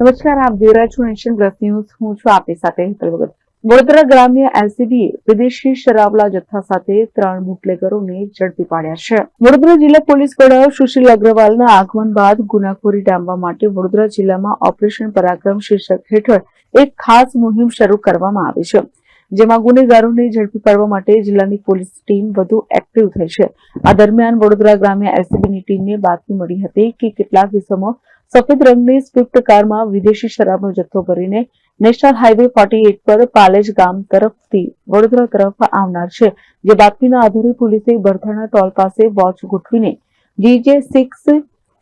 નમસ્કાર, આપ જોઈ છો નેશન પ્લસ ન્યૂઝ. હું છું આપની સાથે હેતલ ભગત. વડોદરા ગ્રામ્ય એલસીબીએ વિદેશી શરાબલા જથ્થા સાથે ત્રણ બુટલેગરોને ઝડપી પાડ્યા છે. વડોદરા જિલ્લા પોલીસ વડા સુશીલ અગ્રવાલના આગમન બાદ ગુનાખોરી ડામવા માટે વડોદરા જિલ્લામાં ઓપરેશન પરાક્રમ શીર્ષક હેઠળ એક ખાસ મુહિમ શરૂ કરવામાં આવી છે, જેમાં ગુનેગારોને ઝડપી પાડવા માટે જિલ્લાની પોલીસ ટીમ વધુ એક્ટિવ થઈ છે. આ દરમિયાન વડોદરા ગ્રામ્ય એલસીબીની ટીમને બાતમી મળી હતી કે કેટલાક કિસ્સામાં સફેદ રંગની સ્વિફ્ટ કારમાં વિદેશી શરાબનો જથ્થો ભરીને નેશનલ હાઈવે ફોર્ટી એટ પર પાલેજ ગામ તરફથી વડોદરા તરફ આવનાર છે. જે બાતમીના આધારે પોલીસે બરથાણા ટોલ પાસે વોચ ગોઠવીને GJ six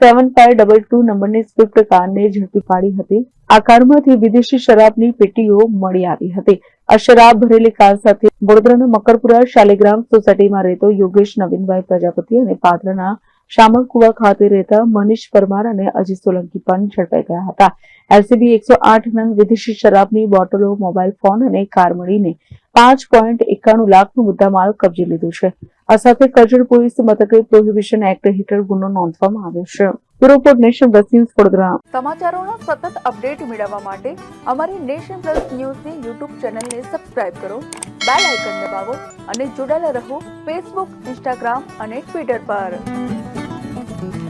seven five double two નંબરની સ્વિફ્ટ કારને ઝડપી પાડી હતી. આ કારમાંથી વિદેશી શરાબની પેટીઓ મળી આવી હતી. આ શરાબ ભરેલી કાર સાથે વડોદરાના મકરપુરા શાલિગ્રામ સોસાયટીમાં રહેતો યોગેશ નવીનભાઈ પ્રજાપતિ અને પાદરાના શામળકુવા ખાતે રહેતા મનીષ પરમાર અને અજીત સોલંકી પણ ઝડપાઈ ગયા હતા. એલસીબી એકસો આઠ નંગ વિદેશી શરાબની બોટલો, મોબાઈલ ફોન અને કાર મળીને પાંચ પોઈન્ટ એકાણું લાખનું મુદ્દામાલ કબજે લીધું છે. આ સાથે કરજણ પોલીસ મથકે પ્રોહિબિશન એક્ટ હેઠળ ગુનો નોંધવામાં આવ્યો છે. Report Nation Plus News Vadodara. સમાચારોના સતત અપડેટ મેળવવા માટે અમારી નેશન પ્લસ ન્યૂઝની યુટ્યુબ ચેનલને સબસ્ક્રાઇબ કરો, બેલ આઇકન દબાવો અને જોડાયેલા રહો ફેસબુક ઇન્સ્ટાગ્રામ અને ટ્વિટર પર. Thank you.